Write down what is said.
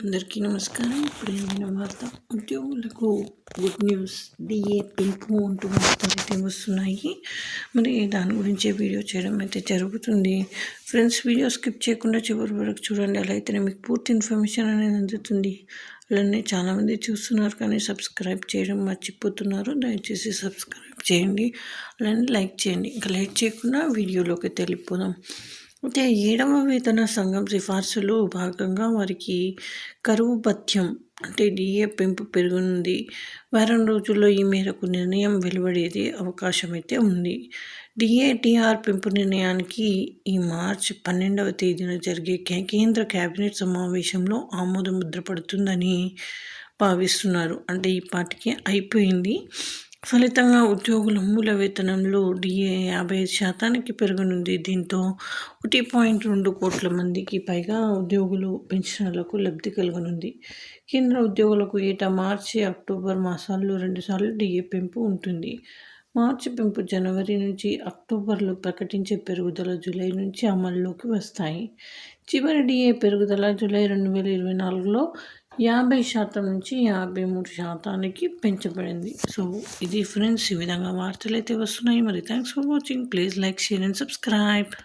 అందరికీ నమస్కారం. ఇప్పుడు ఏమైనా వార్త ఉద్యోగులకు గుడ్ న్యూస్ డిఏ పెంపు అంటూ వార్తలు అయితే వస్తున్నాయి. మరి దాని గురించే వీడియో చేయడం అయితే జరుగుతుంది. ఫ్రెండ్స్ వీడియో స్కిప్ చేయకుండా చివరి వరకు చూడండి. అలా అయితేనే మీకు పూర్తి ఇన్ఫర్మేషన్ అనేది అందుతుంది. అలానే చాలామంది చూస్తున్నారు కానీ సబ్స్క్రైబ్ చేయడం మర్చిపోతున్నారు. దయచేసి సబ్స్క్రైబ్ చేయండి. అలానే లైక్ చేయండి. ఇంకా లైక్ చేయకుండా వీడియోలోకి వెళ్ళిపోదాం. అయితే ఏడవ వేతన సంఘం సిఫార్సులో భాగంగా వారికి కరువు భత్యం అంటే డిఏ పెంపు పెరుగునుంది. వారం రోజుల్లో ఈ మేరకు నిర్ణయం వెలువడేది అవకాశం అయితే ఉంది డిఏటిఆర్ పెంపు నిర్ణయానికి ఈ మార్చి పన్నెండవ తేదీన జరిగే కేంద్ర కేబినెట్ సమావేశంలో ఆమోద ముద్ర పడుతుందని భావిస్తున్నారు. అంటే ఈ పాటికి అయిపోయింది. ఫలితంగా ఉద్యోగుల మూల వేతనంలో డిఏ యాభై శాతానికి పెరగనుంది. దీంతో ఒకటి పాయింట్ రెండు కోట్ల మందికి పైగా ఉద్యోగులు పెన్షన్లకు లబ్ధి కలగనుంది. కేంద్ర ఉద్యోగులకు ఏటా మార్చి అక్టోబర్ మాసాల్లో రెండుసార్లు డిఏ పెంపు ఉంటుంది. మార్చి పెంపు జనవరి నుంచి అక్టోబర్లో ప్రకటించే పెరుగుదల జూలై నుంచి అమల్లోకి వస్తాయి. చివరి డిఏ పెరుగుదల జూలై రెండు వేల ఇరవై నాలుగులో యాభై శాతం నుంచి యాభై మూడు శాతానికి పెంచబడింది. సో ఇది ఫ్రెండ్స్ ఈ విధంగా వార్తలు అయితే వస్తున్నాయి. మరి thanks for watching. Please like share and subscribe.